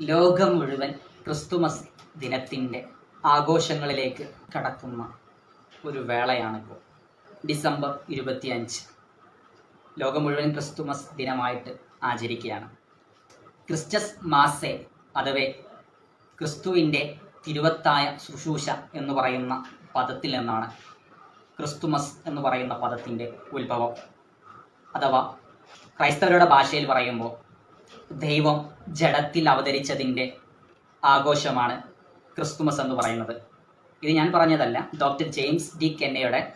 ലോകം മുഴുവൻ ക്രിസ്തുമസ് ദിനത്തിന്റെ ആഘോഷങ്ങളിലേക്ക് കടക്കുന്ന ഒരു വേളയാണിപ്പോൾ. ഡിസംബർ ഇരുപത്തിയഞ്ച്. ലോകം മുഴുവൻ ക്രിസ്തുമസ് ദിനമായിട്ട് ആചരിക്കുകയാണ്. ക്രിസ്റ്റസ് മാസെ അഥവേ ക്രിസ്തുവിന്റെ തിരുവത്തായ ശുശ്രൂഷ എന്ന് പറയുന്ന പദത്തിൽ നിന്നാണ് ക്രിസ്തുമസ് എന്ന് പറയുന്ന പദത്തിന്റെ ഉത്ഭവം. അഥവാ ക്രൈസ്തവരുടെ ഭാഷയിൽ പറയുമ്പോൾ ദൈവം ജഡത്തിൽ അവതരിച്ചതിന്റെ ആഘോഷമാണ് ക്രിസ്തുമസ് എന്ന് പറയുന്നത്. ഇത് ഞാൻ പറഞ്ഞതല്ല. ഡോക്ടർ ജെയിംസ് ഡി കെന്നയുടെ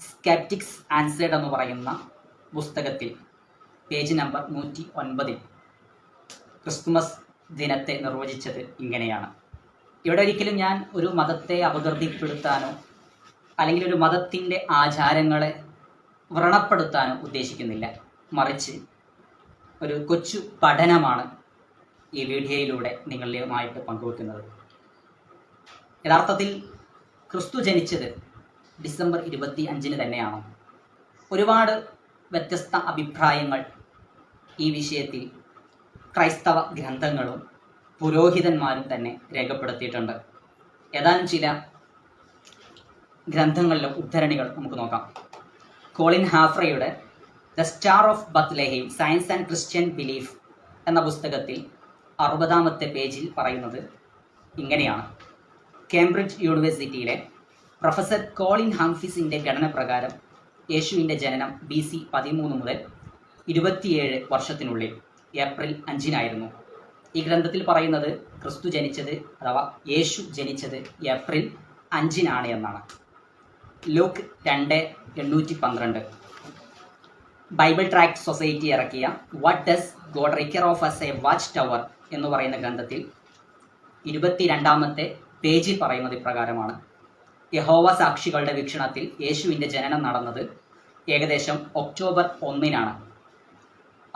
സ്കാപ്റ്റിക്സ് ആൻസേഡ് എന്ന് പറയുന്ന പുസ്തകത്തിൽ പേജ് നമ്പർ നൂറ്റി ഒൻപതിൽ ക്രിസ്തുമസ് ദിനത്തെ നിർവചിച്ചത് ഇങ്ങനെയാണ്. ഇവിടെ ഒരിക്കലും ഞാൻ ഒരു മതത്തെ അപകീർത്തിപ്പെടുത്താനോ അല്ലെങ്കിൽ ഒരു മതത്തിന്റെ ആചാരങ്ങളെ വ്രണപ്പെടുത്താനോ ഉദ്ദേശിക്കുന്നില്ല. മറിച്ച് ഒരു കൊച്ചു പഠനമാണ് ഈ വീഡിയോയിലൂടെ നിങ്ങളുമായിട്ട് പങ്കുവെക്കുന്നത്. യഥാർത്ഥത്തിൽ ക്രിസ്തു ജനിച്ചത് ഡിസംബർ ഇരുപത്തി അഞ്ചിന് തന്നെയാണ്. ഒരുപാട് വ്യത്യസ്ത അഭിപ്രായങ്ങൾ ഈ വിഷയത്തിൽ ക്രൈസ്തവ ഗ്രന്ഥങ്ങളും പുരോഹിതന്മാരും തന്നെ രേഖപ്പെടുത്തിയിട്ടുണ്ട്. ഏതാനും ചില ഗ്രന്ഥങ്ങളിലും ഉദ്ധരണികൾ നമുക്ക് നോക്കാം. Colin ഹാഫ്രയുടെ the star of Bethlehem science and Christian belief എന്ന പുസ്തകത്തിൽ അറുപതാമത്തെ പേജിൽ പറയുന്നത് ഇങ്ങനെയാണ്. കേംബ്രിഡ്ജ് യൂണിവേഴ്സിറ്റിയിലെ പ്രൊഫസർ കോളിൻ ഹംഫിസിന്റെ ഘടന പ്രകാരം യേശുവിന്റെ ജനനം ബി സി പതിമൂന്ന് മുതൽ ഇരുപത്തിയേഴ് വർഷത്തിനുള്ളിൽ ഏപ്രിൽ അഞ്ചിനായിരുന്നു. ഈ ഗ്രന്ഥത്തിൽ പറയുന്നത് ക്രിസ്തു ജനിച്ചത് അഥവാ യേശു ജനിച്ചത് ഏപ്രിൽ അഞ്ചിനാണ് എന്നാണ്. ലൂക്ക് രണ്ട് എണ്ണൂറ്റി പന്ത്രണ്ട്. ബൈബിൾ ട്രാക്ട് സൊസൈറ്റി ഇറക്കിയ what does God require of us a watch tower എന്ന് പറയുന്ന ഗ്രന്ഥത്തിൽ ഇരുപത്തിരണ്ടാമത്തെ പേജിൽ പറയുന്നത് ഇപ്രകാരമാണ്. യഹോവ സാക്ഷികളുടെ വീക്ഷണത്തിൽ യേശുവിന്റെ ജനനം നടന്നത് ഏകദേശം ഒക്ടോബർ ഒന്നിനാണ്.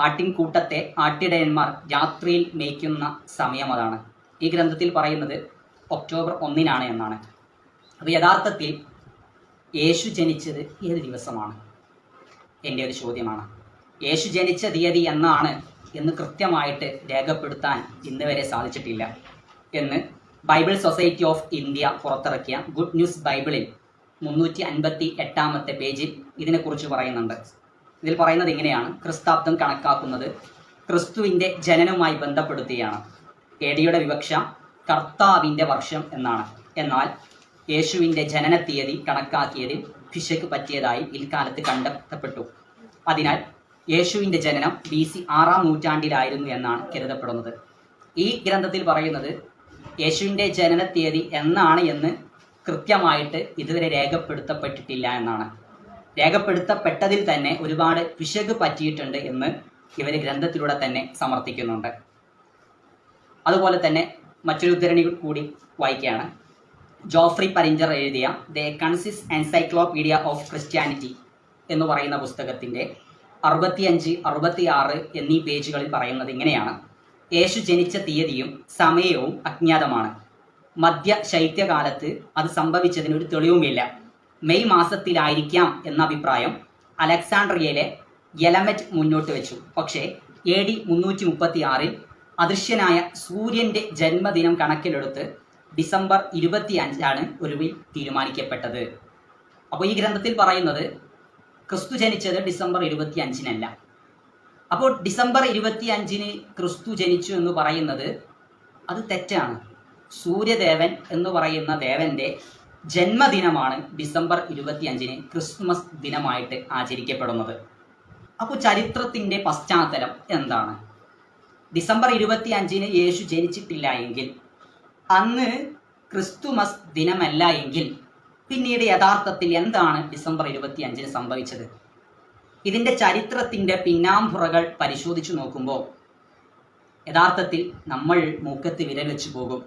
ആട്ടിൻകൂട്ടത്തെ ആട്ടിടയന്മാർ രാത്രിയിൽ മേയ്ക്കുന്ന സമയം അതാണ്. ഈ ഗ്രന്ഥത്തിൽ പറയുന്നത് ഒക്ടോബർ ഒന്നിനാണ് എന്നാണ്. അപ്പോൾ യഥാർത്ഥത്തിൽ യേശു ജനിച്ചത് ഏത് ദിവസമാണ്? എന്റെ ഒരു ചോദ്യമാണ്. യേശു ജനിച്ച തീയതി എന്നാണ് എന്ന് കൃത്യമായിട്ട് രേഖപ്പെടുത്താൻ ഇന്ന് വരെ സാധിച്ചിട്ടില്ല എന്ന് ബൈബിൾ സൊസൈറ്റി ഓഫ് ഇന്ത്യ പുറത്തിറക്കിയ ഗുഡ് ന്യൂസ് ബൈബിളിൽ മുന്നൂറ്റി അൻപത്തി എട്ടാമത്തെ പേജിൽ ഇതിനെക്കുറിച്ച് പറയുന്നുണ്ട്. ഇതിൽ പറയുന്നത് ഇങ്ങനെയാണ്. ക്രിസ്താബ്ദം കണക്കാക്കുന്നത് ക്രിസ്തുവിന്റെ ജനനവുമായി ബന്ധപ്പെടുത്തിയാണ്. എ ഡിയുടെ വിവക്ഷ കർത്താവിന്റെ വർഷം എന്നാണ്. എന്നാൽ യേശുവിന്റെ ജനന തീയതി കണക്കാക്കിയതിൽ പിശയ്ക്ക് പറ്റിയതായി ഇൽക്കാലത്ത് കണ്ടെത്തപ്പെട്ടു. അതിനാൽ യേശുവിന്റെ ജനനം ബി സി ആറാം നൂറ്റാണ്ടിലായിരുന്നു എന്നാണ് കരുതപ്പെടുന്നത്. ഈ ഗ്രന്ഥത്തിൽ പറയുന്നത് യേശുവിന്റെ ജനന തീയതി എന്നാണ് എന്ന് കൃത്യമായിട്ട് ഇതുവരെ രേഖപ്പെടുത്തപ്പെട്ടിട്ടില്ല എന്നാണ്. രേഖപ്പെടുത്തപ്പെട്ടതിൽ തന്നെ ഒരുപാട് പിശക് പറ്റിയിട്ടുണ്ട് എന്ന് ഇവർ ഗ്രന്ഥത്തിലൂടെ തന്നെ സമർത്ഥിക്കുന്നുണ്ട്. അതുപോലെ തന്നെ മറ്റൊരു ഉദ്ധരണി കൂടി വായിക്കുകയാണ്. ജോഫ്രി പരിഞ്ചർ എഴുതിയ the concise encyclopedia of Christianity എന്ന് പറയുന്ന പുസ്തകത്തിന്റെ അറുപത്തിയഞ്ച് അറുപത്തിയാറ് എന്നീ പേജുകളിൽ പറയുന്നത് ഇങ്ങനെയാണ്. യേശു ജനിച്ച തീയതിയും സമയവും അജ്ഞാതമാണ്. മധ്യ ശൈത്യകാലത്ത് അത് സംഭവിച്ചതിന് ഒരു തെളിവുമില്ല. മെയ് മാസത്തിലായിരിക്കാം എന്ന അഭിപ്രായം അലക്സാണ്ട്രിയയിലെ യലമെറ്റ് മുന്നോട്ട് വെച്ചു. പക്ഷേ എ ഡി മുന്നൂറ്റി മുപ്പത്തി ആറിൽ അദൃശ്യനായ സൂര്യന്റെ ജന്മദിനം കണക്കിലെടുത്ത് ഡിസംബർ ഇരുപത്തി അഞ്ചാണ് ഒടുവിൽ തീരുമാനിക്കപ്പെട്ടത്. അപ്പോൾ ഈ ഗ്രന്ഥത്തിൽ പറയുന്നത് ക്രിസ്തു ജനിച്ചത് ഡിസംബർ ഇരുപത്തി അഞ്ചിനല്ല അപ്പോൾ ഡിസംബർ ഇരുപത്തി അഞ്ചിന് ക്രിസ്തു ജനിച്ചു എന്ന് പറയുന്നത് അത് തെറ്റാണ്. സൂര്യദേവൻ എന്ന് പറയുന്ന ദേവന്റെ ജന്മദിനമാണ് ഡിസംബർ ഇരുപത്തി അഞ്ചിന് ക്രിസ്മസ് ദിനമായിട്ട് ആചരിക്കപ്പെടുന്നത്. അപ്പോൾ ചരിത്രത്തിന്റെ പശ്ചാത്തലം എന്താണ്? ഡിസംബർ ഇരുപത്തി അഞ്ചിന് യേശു ജനിച്ചിട്ടില്ല എങ്കിൽ അന്ന് ക്രിസ്തുമസ് ദിനമല്ല എങ്കിൽ പിന്നീട് യഥാർത്ഥത്തിൽ എന്താണ് ഡിസംബർ ഇരുപത്തി അഞ്ചിന് സംഭവിച്ചത്? ഇതിന്റെ ചരിത്രത്തിന്റെ പിന്നാമ്പുറകൾ പരിശോധിച്ചു നോക്കുമ്പോൾ യഥാർത്ഥത്തിൽ നമ്മൾ മൂക്കത്ത് വിരൽ വെച്ച് പോകും.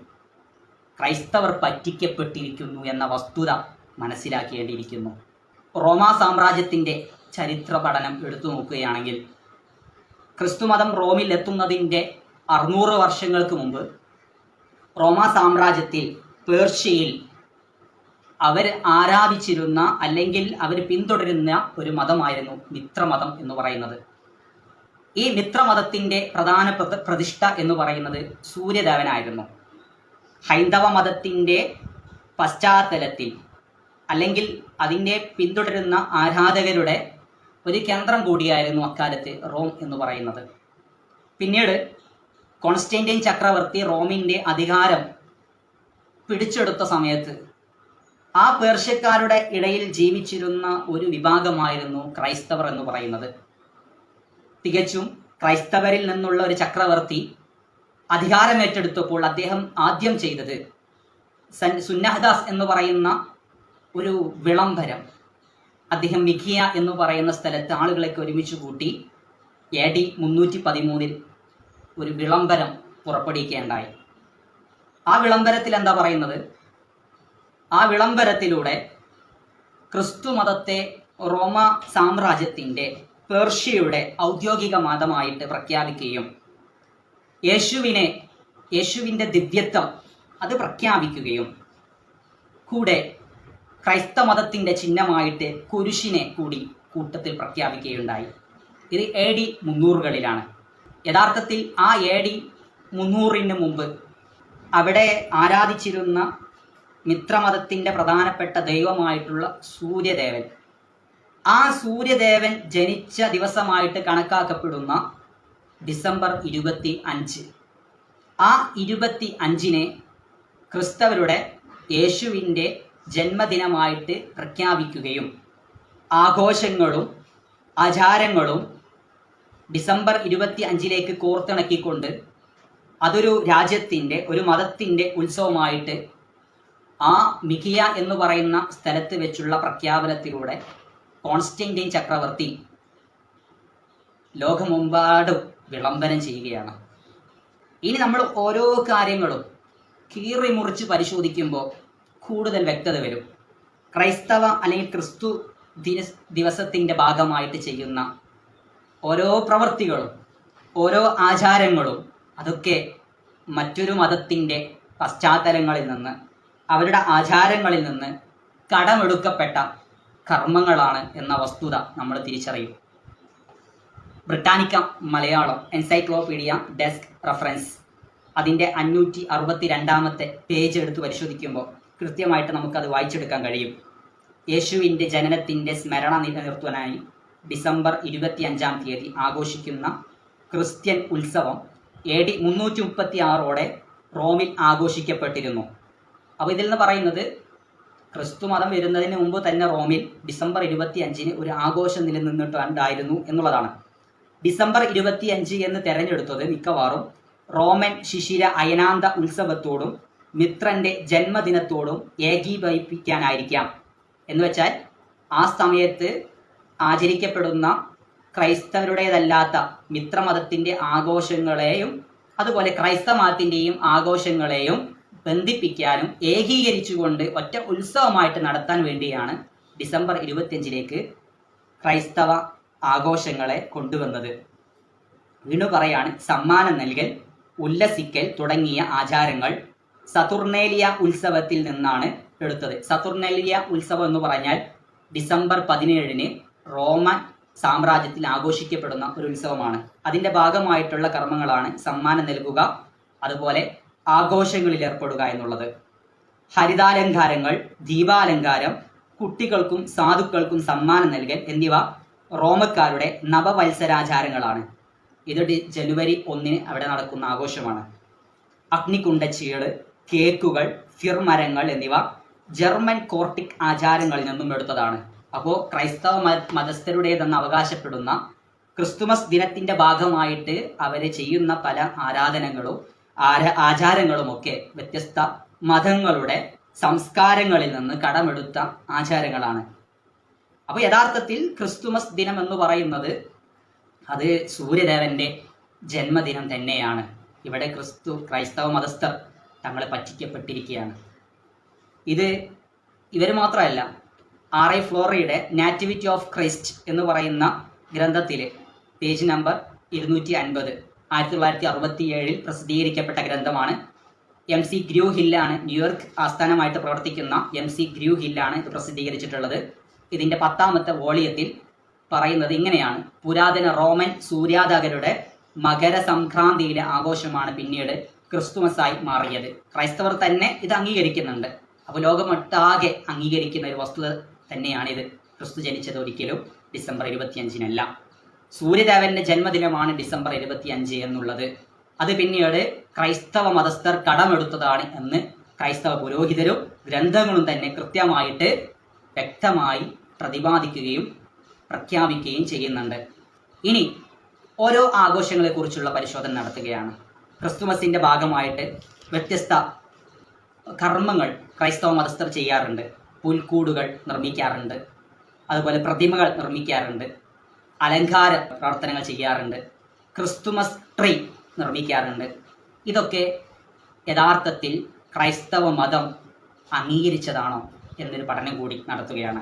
ക്രൈസ്തവർ പറ്റിക്കപ്പെട്ടിരിക്കുന്നു എന്ന വസ്തുത മനസ്സിലാക്കേണ്ടിയിരിക്കുന്നു. റോമാ സാമ്രാജ്യത്തിന്റെ ചരിത്ര പഠനം എടുത്തു നോക്കുകയാണെങ്കിൽ ക്രിസ്തുമതം റോമിൽ എത്തുന്നതിന്റെ അറുന്നൂറ് വർഷങ്ങൾക്ക് മുമ്പ് റോമാ സാമ്രാജ്യത്തിൽ പേർഷ്യയിൽ അവർ ആരാധിച്ചിരുന്ന അല്ലെങ്കിൽ അവർ പിന്തുടരുന്ന ഒരു മതമായിരുന്നു മിത്രമതം എന്ന് പറയുന്നത്. ഈ മിത്രമതത്തിന്റെ പ്രധാന പ്രതിഷ്ഠ എന്ന് പറയുന്നത് സൂര്യദേവനായിരുന്നു. ഹൈന്ദവ മതത്തിന്റെ പശ്ചാത്തലത്തിൽ അല്ലെങ്കിൽ അതിന്റെ പിന്തുടരുന്ന ആരാധകരുടെ ഒരു കേന്ദ്രം കൂടിയായിരുന്നു അക്കാലത്ത് റോം എന്ന് പറയുന്നത്. പിന്നീട് കോൺസ്റ്റന്റൈൻ ചക്രവർത്തി റോമിന്റെ അധികാരം പിടിച്ചെടുത്ത സമയത്ത് ആ പേർഷ്യക്കാരുടെ ഇടയിൽ ജീവിച്ചിരുന്ന ഒരു വിഭാഗമായിരുന്നു ക്രൈസ്തവർ എന്ന് പറയുന്നത്. തികച്ചും ക്രൈസ്തവരിൽ നിന്നുള്ള ഒരു ചക്രവർത്തി അധികാരമേറ്റെടുത്തപ്പോൾ അദ്ദേഹം ആദ്യം ചെയ്തത് സുന്നഹദാസ് എന്ന് പറയുന്ന ഒരു വിളംബരം. അദ്ദേഹം മിഖിയ എന്ന് പറയുന്ന സ്ഥലത്ത് ആളുകളെ ഒരുമിച്ച് കൂട്ടി എ ഡി മുന്നൂറ്റി പതിമൂന്നിൽ ഒരു വിളംബരം പുറപ്പെടുവിക്കുകയുണ്ടായി ആ വിളംബരത്തിൽ എന്താ പറയുന്നത്? ആ വിളംബരത്തിലൂടെ ക്രിസ്തു മതത്തെ റോമ സാമ്രാജ്യത്തിന്റെ പേർഷ്യയുടെ ഔദ്യോഗിക മതമായിട്ട് പ്രഖ്യാപിക്കുകയും യേശുവിനെ യേശുവിന്റെ ദിവ്യത്വം അത് പ്രഖ്യാപിക്കുകയും കൂടെ ക്രൈസ്തവ മതത്തിന്റെ ചിഹ്നമായിട്ട് കുരിശിനെ കൂടി കൂട്ടത്തിൽ പ്രഖ്യാപിക്കുകയുണ്ടായി. ഇത് എ ഡി മുന്നൂറുകളിലാണ്. യഥാർത്ഥത്തിൽ ആ എ ഡി മുന്നൂറിന് മുമ്പ് അവിടെ ആരാധിച്ചിരുന്ന മിത്രമതത്തിന്റെ പ്രധാനപ്പെട്ട ദൈവമായിട്ടുള്ള സൂര്യദേവൻ. ആ സൂര്യദേവൻ ജനിച്ച ദിവസമായിട്ട് കണക്കാക്കപ്പെടുന്ന ഡിസംബർ ഇരുപത്തി അഞ്ച്. ആ ഇരുപത്തി അഞ്ചിനെ ക്രിസ്തവരുടെ യേശുവിന്റെ ജന്മദിനമായിട്ട് പ്രഖ്യാപിക്കുകയും ആഘോഷങ്ങളും ആചാരങ്ങളും ഡിസംബർ ഇരുപത്തി അഞ്ചിലേക്ക് കോർത്തിണക്കിക്കൊണ്ട് അതൊരു രാജ്യത്തിന്റെ ഒരു മതത്തിന്റെ ഉത്സവമായിട്ട് ആ മിഖിയ എന്ന് പറയുന്ന സ്ഥലത്ത് വെച്ചുള്ള പ്രഖ്യാപനത്തിലൂടെ കോൺസ്റ്റന്റൈൻ ചക്രവർത്തി ലോകമെമ്പാടും വിളംബരം ചെയ്യുകയാണ്. ഇനി നമ്മൾ ഓരോ കാര്യങ്ങളും കീറി മുറിച്ച് പരിശോധിക്കുമ്പോൾ കൂടുതൽ വ്യക്തത വരും. ക്രൈസ്തവ അല്ലെങ്കിൽ ക്രിസ്തു ദിന ദിവസത്തിന്റെ ഭാഗമായിട്ട് ചെയ്യുന്ന ഓരോ പ്രവൃത്തികളും ഓരോ ആചാരങ്ങളും അതൊക്കെ മറ്റൊരു മതത്തിന്റെ പശ്ചാത്തലങ്ങളിൽ നിന്ന് അവരുടെ ആചാരങ്ങളിൽ നിന്ന് കടമെടുക്കപ്പെട്ട കർമ്മങ്ങളാണ് എന്ന വസ്തുത നമ്മൾ തിരിച്ചറിയും. Britannica Malayalam encyclopedia desk reference. അതിന്റെ അഞ്ഞൂറ്റി അറുപത്തി രണ്ടാമത്തെ പേജ് എടുത്ത് പരിശോധിക്കുമ്പോൾ കൃത്യമായിട്ട് നമുക്കത് വായിച്ചെടുക്കാൻ കഴിയും. യേശുവിന്റെ ജനനത്തിന്റെ സ്മരണ നിലനിർത്തുവാനായി ഡിസംബർ ഇരുപത്തി അഞ്ചാം തീയതി ആഘോഷിക്കുന്ന ക്രിസ്ത്യൻ ഉത്സവം എ ഡി മുന്നൂറ്റി മുപ്പത്തി ആറോടെ റോമിൽ ആഘോഷിക്കപ്പെട്ടിരുന്നു. അപ്പോൾ ഇതിൽ നിന്ന് പറയുന്നത് ക്രിസ്തു മതം വരുന്നതിന് മുമ്പ് തന്നെ റോമിൽ ഡിസംബർ ഇരുപത്തി അഞ്ചിന് ഒരു ആഘോഷം നിലനിന്നിട്ടുണ്ടായിരുന്നു എന്നുള്ളതാണ്. ഡിസംബർ ഇരുപത്തി അഞ്ച് എന്ന് തെരഞ്ഞെടുത്തത് മിക്കവാറും റോമൻ ശിശിര അയനാന്ത ഉത്സവത്തോടും മിത്രന്റെ ജന്മദിനത്തോടും ഏകീഭവിപ്പിക്കാനായിരിക്കാം. എന്ന് വെച്ചാൽ ആ സമയത്ത് ആചരിക്കപ്പെടുന്ന ക്രൈസ്തവരുടേതല്ലാത്ത മിത്രമതത്തിന്റെ ആഘോഷങ്ങളെയും അതുപോലെ ക്രൈസ്തവ മതത്തിന്റെയും ആഘോഷങ്ങളെയും ബന്ധിപ്പിക്കാനും ഏകീകരിച്ചുകൊണ്ട് ഒറ്റ ഉത്സവമായിട്ട് നടത്താൻ വേണ്ടിയാണ് ഡിസംബർ ഇരുപത്തിയഞ്ചിലേക്ക് ക്രൈസ്തവ ആഘോഷങ്ങളെ കൊണ്ടുവന്നത്. വീണു പറയാണ് സമ്മാനം നൽകൽ ഉല്ലസിക്കൽ തുടങ്ങിയ ആചാരങ്ങൾ സതുർണേലിയ ഉത്സവത്തിൽ നിന്നാണ് എടുത്തത്. സതുർണേലിയ ഉത്സവം എന്ന് പറഞ്ഞാൽ ഡിസംബർ പതിനേഴിന് റോമൻ സാമ്രാജ്യത്തിൽ ആഘോഷിക്കപ്പെടുന്ന ഒരു ഉത്സവമാണ്. അതിന്റെ ഭാഗമായിട്ടുള്ള കർമ്മങ്ങളാണ് സമ്മാനം നൽകുക അതുപോലെ ആഘോഷങ്ങളിൽ ഏർപ്പെടുക എന്നുള്ളത്. ഹരിതാലങ്കാരങ്ങൾ ദീപാലങ്കാരം കുട്ടികൾക്കും സാധുക്കൾക്കും സമ്മാനം നൽകൽ എന്നിവ റോമക്കാരുടെ നവവത്സരാചാരങ്ങളാണ്. ഇത് ജനുവരി ഒന്നിന് അവിടെ നടക്കുന്ന ആഘോഷമാണ്. അഗ്നികുണ്ടച്ചീട് കേക്കുകൾ ഫിർമരങ്ങൾ എന്നിവ ജർമ്മൻ കോർട്ടിക് ആചാരങ്ങളിൽ നിന്നും എടുത്തതാണ്. അപ്പോൾ ക്രൈസ്തവ മത- മതസ്ഥരുടേതെന്ന് അവകാശപ്പെടുന്ന ക്രിസ്തുമസ് ദിനത്തിന്റെ ഭാഗമായിട്ട് അവർ ചെയ്യുന്ന പല ആരാധനകളും ആര ആചാരങ്ങളുമൊക്കെ വ്യത്യസ്ത മതങ്ങളുടെ സംസ്കാരങ്ങളിൽ നിന്ന് കടമെടുത്ത ആചാരങ്ങളാണ്. അപ്പോൾ യഥാർത്ഥത്തിൽ ക്രിസ്തുമസ് ദിനം എന്ന് പറയുന്നത് അത് സൂര്യദേവന്റെ ജന്മദിനം തന്നെയാണ്. ഇവിടെ ക്രിസ്തു ക്രൈസ്തവ മതസ്ഥർ തങ്ങളെ പറ്റിക്കപ്പെട്ടിരിക്കുകയാണ്. ഇത് ഇവർ മാത്രമല്ല ആർ ഐ ഫ്ലോറയുടെ നാറ്റിവിറ്റി ഓഫ് ക്രൈസ്റ്റ് എന്ന് പറയുന്ന ഗ്രന്ഥത്തിൽ പേജ് നമ്പർ ഇരുന്നൂറ്റി അൻപത് ആയിരത്തി തൊള്ളായിരത്തി അറുപത്തി ഏഴിൽ പ്രസിദ്ധീകരിക്കപ്പെട്ട ഗ്രന്ഥമാണ് എം സി ഗ്രൂ ഹില്ലാണ് ന്യൂയോർക്ക് ആസ്ഥാനമായിട്ട് പ്രവർത്തിക്കുന്ന എം സി ഗ്രൂ ഹില്ലാണ് ഇത് പ്രസിദ്ധീകരിച്ചിട്ടുള്ളത്. ഇതിന്റെ പത്താമത്തെ വോളിയത്തിൽ പറയുന്നത് ഇങ്ങനെയാണ്. പുരാതന റോമൻ സൂര്യാതകരുടെ മകര സംക്രാന്തിയിലെ ആഘോഷമാണ് പിന്നീട് ക്രിസ്തുമസായി മാറിയത്. ക്രൈസ്തവർ തന്നെ ഇത് അംഗീകരിക്കുന്നുണ്ട്. അപ്പോൾ ലോകമൊട്ടാകെ അംഗീകരിക്കുന്ന ഒരു വസ്തുത തന്നെയാണിത്. ക്രിസ്തു ജനിച്ചത് ഒരിക്കലും ഡിസംബർ ഇരുപത്തിയഞ്ചിനല്ല. സൂര്യദേവന്റെ ജന്മദിനമാണ് ഡിസംബർ ഇരുപത്തിയഞ്ച് എന്നുള്ളത്. അത് പിന്നീട് ക്രൈസ്തവ മതസ്ഥർ കടമെടുത്തതാണ് എന്ന് ക്രൈസ്തവ പുരോഹിതരും ഗ്രന്ഥങ്ങളും തന്നെ കൃത്യമായിട്ട് വ്യക്തമായി പ്രതിപാദിക്കുകയും പ്രഖ്യാപിക്കുകയും ചെയ്യുന്നുണ്ട്. ഇനി ഓരോ ആഘോഷങ്ങളെക്കുറിച്ചുള്ള പരിശോധന നടത്തുകയാണ്. ക്രിസ്തുമസിന്റെ ഭാഗമായിട്ട് വ്യത്യസ്ത കർമ്മങ്ങൾ ക്രൈസ്തവ മതസ്ഥർ ചെയ്യാറുണ്ട്. പുൽക്കൂടുകൾ നിർമ്മിക്കാറുണ്ട്. അതുപോലെ പ്രതിമകൾ നിർമ്മിക്കാറുണ്ട്. അലങ്കാര പ്രവർത്തനങ്ങൾ ചെയ്യാറുണ്ട്. ക്രിസ്തുമസ് ട്രീ നിർമ്മിക്കാറുണ്ട്. ഇതൊക്കെ യഥാർത്ഥത്തിൽ ക്രൈസ്തവ മതം അംഗീകരിച്ചതാണോ എന്നൊരു പഠനം കൂടി നടത്തുകയാണ്.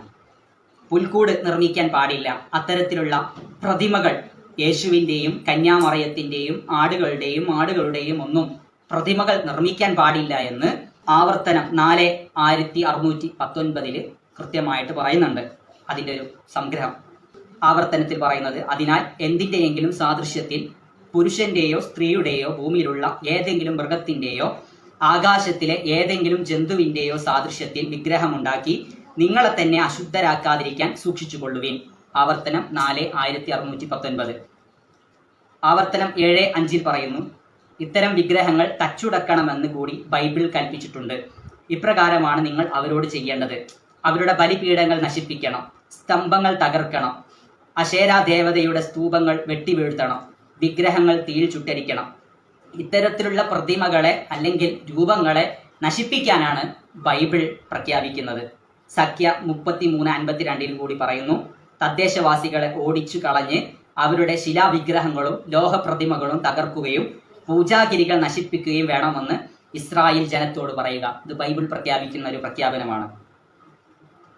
പുൽക്കൂട് നിർമ്മിക്കാൻ പാടില്ല. അത്തരത്തിലുള്ള പ്രതിമകൾ യേശുവിന്റെയും കന്യാമറയത്തിന്റെയും ആടുകളുടെയും ആടുകളുടെയും ഒന്നും പ്രതിമകൾ നിർമ്മിക്കാൻ പാടില്ല എന്ന് ആവർത്തനം നാല് ആയിരത്തി അറുന്നൂറ്റി പത്തൊൻപതിൽ കൃത്യമായിട്ട് പറയുന്നുണ്ട് അതിന്റെ ഒരു സംഗ്രഹം. ആവർത്തനത്തിൽ പറയുന്നത് അതിനാൽ എന്തിന്റെയെങ്കിലും സാദൃശ്യത്തിൽ പുരുഷന്റെയോ സ്ത്രീയുടെയോ ഭൂമിയിലുള്ള ഏതെങ്കിലും മൃഗത്തിന്റെയോ ആകാശത്തിലെ ഏതെങ്കിലും ജന്തുവിന്റെയോ സാദൃശ്യത്തിൽ വിഗ്രഹമുണ്ടാക്കി നിങ്ങളെ തന്നെ അശുദ്ധരാക്കാതിരിക്കാൻ സൂക്ഷിച്ചുകൊള്ളുവിൻ. ആവർത്തനം നാല് ആയിരത്തി അറുന്നൂറ്റി പത്തൊൻപത്. ആവർത്തനം ഏഴ് അഞ്ചിൽ പറയുന്നു ഇത്തരം വിഗ്രഹങ്ങൾ തച്ചുടക്കണമെന്ന് കൂടി ബൈബിൾ കൽപ്പിച്ചിട്ടുണ്ട്. ഇപ്രകാരമാണ് നിങ്ങൾ അവരോട് ചെയ്യേണ്ടത്. അവരുടെ ബലിപീഠങ്ങൾ നശിപ്പിക്കണം. സ്തംഭങ്ങൾ തകർക്കണം. അശേരാ ദേവതയുടെ സ്തൂപങ്ങൾ വെട്ടിവീഴ്ത്തണം. വിഗ്രഹങ്ങൾ തീയിൽ ചുട്ടരിക്കണം. ഇത്തരത്തിലുള്ള പ്രതിമകളെ അല്ലെങ്കിൽ രൂപങ്ങളെ നശിപ്പിക്കാനാണ് ബൈബിൾ പ്രഖ്യാപിക്കുന്നത്. സഖ്യ മുപ്പത്തി മൂന്ന് അൻപത്തിരണ്ടിൽ കൂടി പറയുന്നു തദ്ദേശവാസികളെ ഓടിച്ചു കളഞ്ഞ് അവരുടെ ശിലാവിഗ്രഹങ്ങളും ലോഹപ്രതിമകളും തകർക്കുകയും പൂജാഗിരികൾ നശിപ്പിക്കുകയും വേണമെന്ന് ഇസ്രായേൽ ജനത്തോട് പറയുക. ഇത് ബൈബിൾ പ്രഖ്യാപിക്കുന്ന ഒരു പ്രഖ്യാപനമാണ്.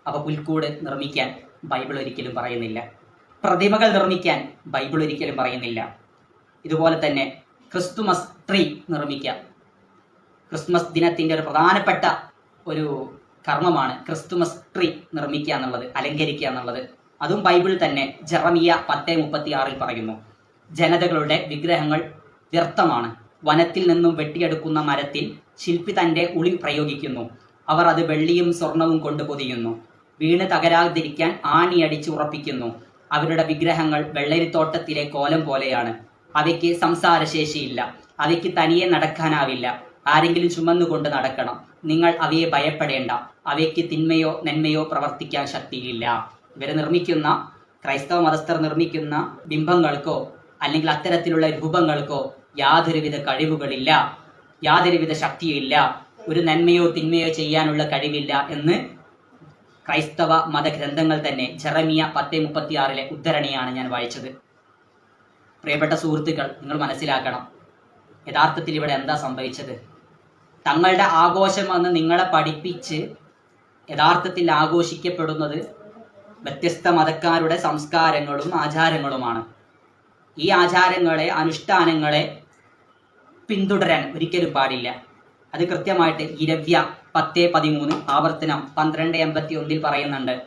അപ്പൊ പുൽക്കൂട് നിർമ്മിക്കാൻ ബൈബിൾ ഒരിക്കലും പറയുന്നില്ല. പ്രതിമകൾ നിർമ്മിക്കാൻ ബൈബിൾ ഒരിക്കലും പറയുന്നില്ല. ഇതുപോലെ തന്നെ ക്രിസ്തുമസ് ട്രീ നിർമ്മിക്കാം. ക്രിസ്മസ് ദിനത്തിന്റെ ഒരു പ്രധാനപ്പെട്ട ഒരു കർമ്മമാണ് ക്രിസ്തുമസ് ട്രീ നിർമ്മിക്കുക എന്നുള്ളത് അലങ്കരിക്കുക എന്നുള്ളത്. അതും ബൈബിൾ തന്നെ ജറമിയ പത്ത് മുപ്പത്തി ആറിൽ പറയുന്നു. ജനതകളുടെ വിഗ്രഹങ്ങൾ വ്യർത്ഥമാണ്. വനത്തിൽ നിന്നും വെട്ടിയെടുക്കുന്ന മരത്തിൽ ശില്പി തന്റെ ഉളി പ്രയോഗിക്കുന്നു. അവർ അത് വെള്ളിയും സ്വർണവും കൊണ്ട് പൊതിയുന്നു. വീണ് തകരാതിരിക്കാൻ ആണിയടിച്ച് ഉറപ്പിക്കുന്നു. അവരുടെ വിഗ്രഹങ്ങൾ വെള്ളരിത്തോട്ടത്തിലെ കോലം പോലെയാണ്. അവയ്ക്ക് സംസാരശേഷിയില്ല. അവയ്ക്ക് തനിയെ നടക്കാനാവില്ല. ആരെങ്കിലും ചുമന്നുകൊണ്ട് നടക്കണം. നിങ്ങൾ അവയെ ഭയപ്പെടേണ്ട. അവയ്ക്ക് തിന്മയോ നന്മയോ പ്രവർത്തിക്കാൻ ശക്തിയില്ല. ഇവർ നിർമ്മിക്കുന്ന ക്രൈസ്തവ മതസ്ഥർ നിർമ്മിക്കുന്ന ബിംബങ്ങൾക്കോ അല്ലെങ്കിൽ അത്തരത്തിലുള്ള രൂപങ്ങൾക്കോ യാതൊരുവിധ കഴിവുകളില്ല യാതൊരുവിധ ശക്തിയില്ല ഒരു നന്മയോ തിന്മയോ ചെയ്യാനുള്ള കഴിവില്ല എന്ന് ക്രൈസ്തവ മതഗ്രന്ഥങ്ങൾ തന്നെ ജെറമിയ പത്ത് മുപ്പത്തി ആറിലെ ഉദ്ധരണിയാണ് ഞാൻ വായിച്ചത്. പ്രിയപ്പെട്ട സുഹൃത്തുക്കൾ നിങ്ങൾ മനസ്സിലാക്കണം യഥാർത്ഥത്തിൽ ഇവിടെ എന്താ സംഭവിച്ചത്? തങ്ങളുടെ ആഘോഷം വന്ന് നിങ്ങളെ പഠിപ്പിച്ച് യഥാർത്ഥത്തിൽ ആഘോഷിക്കപ്പെടുന്നത് വ്യത്യസ്ത മതക്കാരുടെ സംസ്കാരങ്ങളും ആചാരങ്ങളുമാണ്. ഈ ആചാരങ്ങളെ അനുഷ്ഠാനങ്ങളെ പിന്തുടരാൻ ഒരിക്കലും പാടില്ല. അത് കൃത്യമായിട്ട് ഇരവ്യ പത്ത് പതിമൂന്ന് ആവർത്തനം പന്ത്രണ്ട് എൺപത്തി ഒന്നിൽ പറയുന്നുണ്ട്.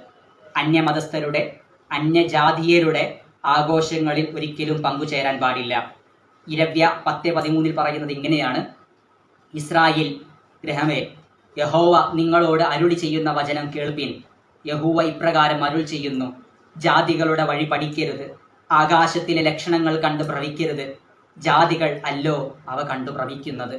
അന്യമതസ്ഥരുടെ അന്യജാതീയരുടെ ആഘോഷങ്ങളിൽ ഒരിക്കലും പങ്കുചേരാൻ പാടില്ല. ഇരവ്യ പത്ത് പതിമൂന്നിൽ പറയുന്നത് ഇങ്ങനെയാണ്. ഇസ്രായേൽ ഗ്രഹമേ യഹോവ നിങ്ങളോട് അരുളി ചെയ്യുന്ന വചനം കേൾപ്പിൻ. യഹോവ ഇപ്രകാരം അരുൾ ചെയ്യുന്നു. ജാതികളുടെ വഴി പഠിക്കരുത്. ആകാശത്തിലെ ലക്ഷണങ്ങൾ കണ്ട് ഭ്രമിക്കരുത് ജാതികൾ അല്ലോ അവ കണ്ടു ഭ്രമിക്കുന്നത്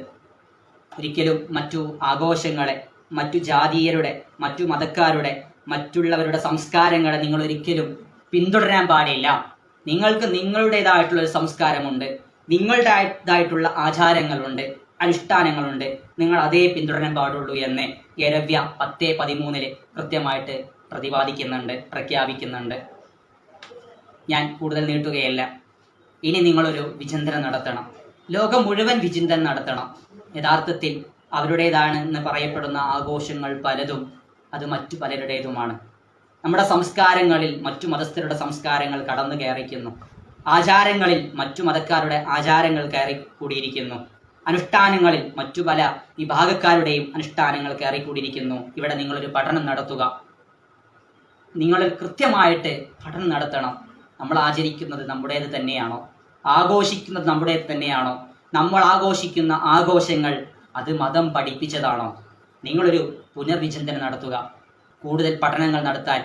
ഒരിക്കലും മറ്റു ആഘോഷങ്ങളെ മറ്റു ജാതീയരുടെ മറ്റു മതക്കാരുടെ മറ്റുള്ളവരുടെ സംസ്കാരങ്ങളെ നിങ്ങൾ ഒരിക്കലും പിന്തുടരാൻ പാടില്ല. നിങ്ങൾക്ക് നിങ്ങളുടേതായിട്ടുള്ള ഒരു സംസ്കാരമുണ്ട് നിങ്ങളുടേതായിട്ടുള്ള ആചാരങ്ങളുണ്ട് അനുഷ്ഠാനങ്ങളുണ്ട്. നിങ്ങൾ അതേ പിന്തുടരാൻ പാടുള്ളൂ എന്ന് എരവ്യ പത്ത് പതിമൂന്നിൽ കൃത്യമായിട്ട് പ്രതിപാദിക്കുന്നുണ്ട് പ്രഖ്യാപിക്കുന്നുണ്ട്. ഞാൻ കൂടുതൽ നീട്ടുകയല്ല. ഇനി നിങ്ങളൊരു വിചിന്തനം നടത്തണം. ലോകം മുഴുവൻ വിചിന്തനം നടത്തണം. യഥാർത്ഥത്തിൽ അവരുടേതാണ് എന്ന് പറയപ്പെടുന്ന ആഘോഷങ്ങൾ പലതും അത് മറ്റു പലരുടേതുമാണ്. നമ്മുടെ സംസ്കാരങ്ങളിൽ മറ്റു മതസ്ഥരുടെ സംസ്കാരങ്ങൾ കടന്നു കയറിക്കുന്നു. ആചാരങ്ങളിൽ മറ്റു മതക്കാരുടെ ആചാരങ്ങൾ കയറി കൂടിയിരിക്കുന്നു അനുഷ്ഠാനങ്ങളിൽ മറ്റു പല വിഭാഗക്കാരുടെയും അനുഷ്ഠാനങ്ങൾ കയറി കൂടിയിരിക്കുന്നു ഇവിടെ നിങ്ങളൊരു പഠനം നടത്തുക. നിങ്ങൾ കൃത്യമായിട്ട് പഠനം നടത്തണം. നമ്മൾ ആചരിക്കുന്നത് നമ്മുടേത് തന്നെയാണോ? ആഘോഷിക്കുന്നത് നമ്മുടേത് തന്നെയാണോ? നമ്മൾ ആഘോഷിക്കുന്ന ആഘോഷങ്ങൾ അത് മതം പഠിപ്പിച്ചതാണോ? നിങ്ങളൊരു പുനർവിചിന്തനം നടത്തുക. കൂടുതൽ പഠനങ്ങൾ നടത്താൻ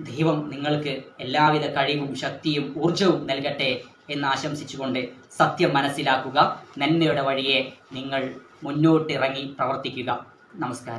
ദൈവം നിങ്ങൾക്ക് എല്ലാവിധ കഴിവും ശക്തിയും ഊർജവും നൽകട്ടെ എന്ന് ആശംസിച്ചുകൊണ്ട് സത്യം മനസ്സിലാക്കുക. നന്മയുടെ വഴിയെ നിങ്ങൾ മുന്നോട്ടിറങ്ങി പ്രവർത്തിക്കുക. നമസ്കാരം.